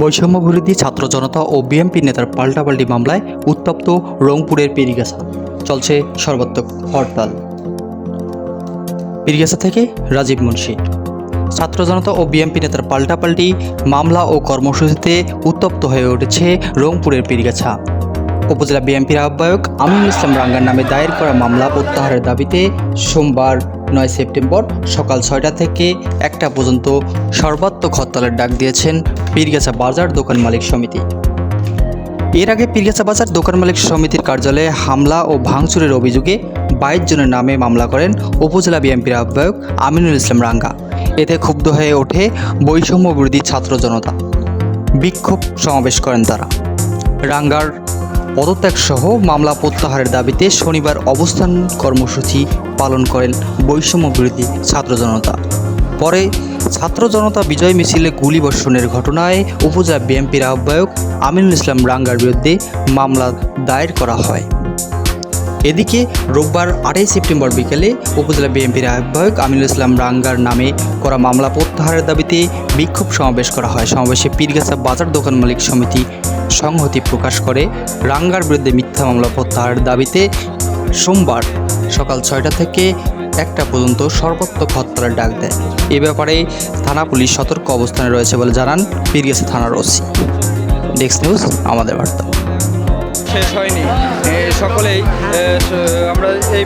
বৈষম্য বিরোধী ছাত্র জনতা ও বিএনপি নেতার পাল্টাপাল্টি মামলায় উত্তপ্ত রংপুরের পেরিগাছা। চলছে সর্বাত্মক হরতাল। পেরিগাছা থেকে রাজীব মুন্সি। ছাত্র জনতা ও বিএনপি নেতার পাল্টাপাল্টি মামলা ও কর্মসূচিতে উত্তপ্ত হয়ে উঠেছে রংপুরের পিরিগাছা। উপজেলা বিএনপির আহ্বায়ক আমিনুল ইসলাম রাঙ্গার নামে দায়ের করা মামলা প্রত্যাহারের দাবিতে সোমবার নয় সেপ্টেম্বর সকাল ছয়টা থেকে একটা পর্যন্ত সর্বাত্মক হরতালের ডাক দিয়েছেন পীরগাছা বাজার দোকান মালিক সমিতি। এর আগে পীরগাছা বাজার দোকান মালিক সমিতির কার্যালয়ে হামলা ও ভাঙচুরের অভিযোগে বাইশ জনের নামে মামলা করেন উপজেলা বিএনপির আহ্বায়ক আমিনুল ইসলাম রাঙ্গা। এতে ক্ষুব্ধ হয়ে ওঠে বৈষম্য বিরোধী ছাত্র জনতা। বিক্ষোভ সমাবেশ করেন তারা। রাঙ্গার পদত্যাগ সহ মামলা প্রত্যাহারের দাবিতে শনিবার অবস্থান কর্মসূচি পালন করেন বৈষম্য বিরোধী ছাত্র জনতা। পরে ছাত্র জনতা বিজয় মিছিলে গুলিবর্ষণের ঘটনায় উপজেলা বিএনপির আহ্বায়ক আমিনুল ইসলাম রাঙ্গার বিরুদ্ধে মামলা দায়ের করা হয়। এদিকে রোববার আটই সেপ্টেম্বর বিকেলে উপজেলা বিএনপির আহ্বায়ক আমিনুল ইসলাম রাঙ্গার নামে করা মামলা প্রত্যাহারের দাবিতে বিক্ষোভ সমাবেশ করা হয়। সমাবেশে পীরগাছা বাজার দোকান মালিক সমিতি সংহতি প্রকাশ করে। রাঙ্গার বিরুদ্ধে মিথ্যা মামলা প্রত্যাহারের দাবিতে সোমবার সকাল ছয়টা থেকে একটা পর্যন্ত সর্বাত্মক হত্যার ডাক দেয়। এ ব্যাপারে থানা পুলিশ সতর্ক অবস্থানে রয়েছে বলে জানান পীরগাছা থানার ওসি। ডেস্ক নিউজ, আমাদের বার্তা। শেষ হয়নি। সকলেই আমরা এই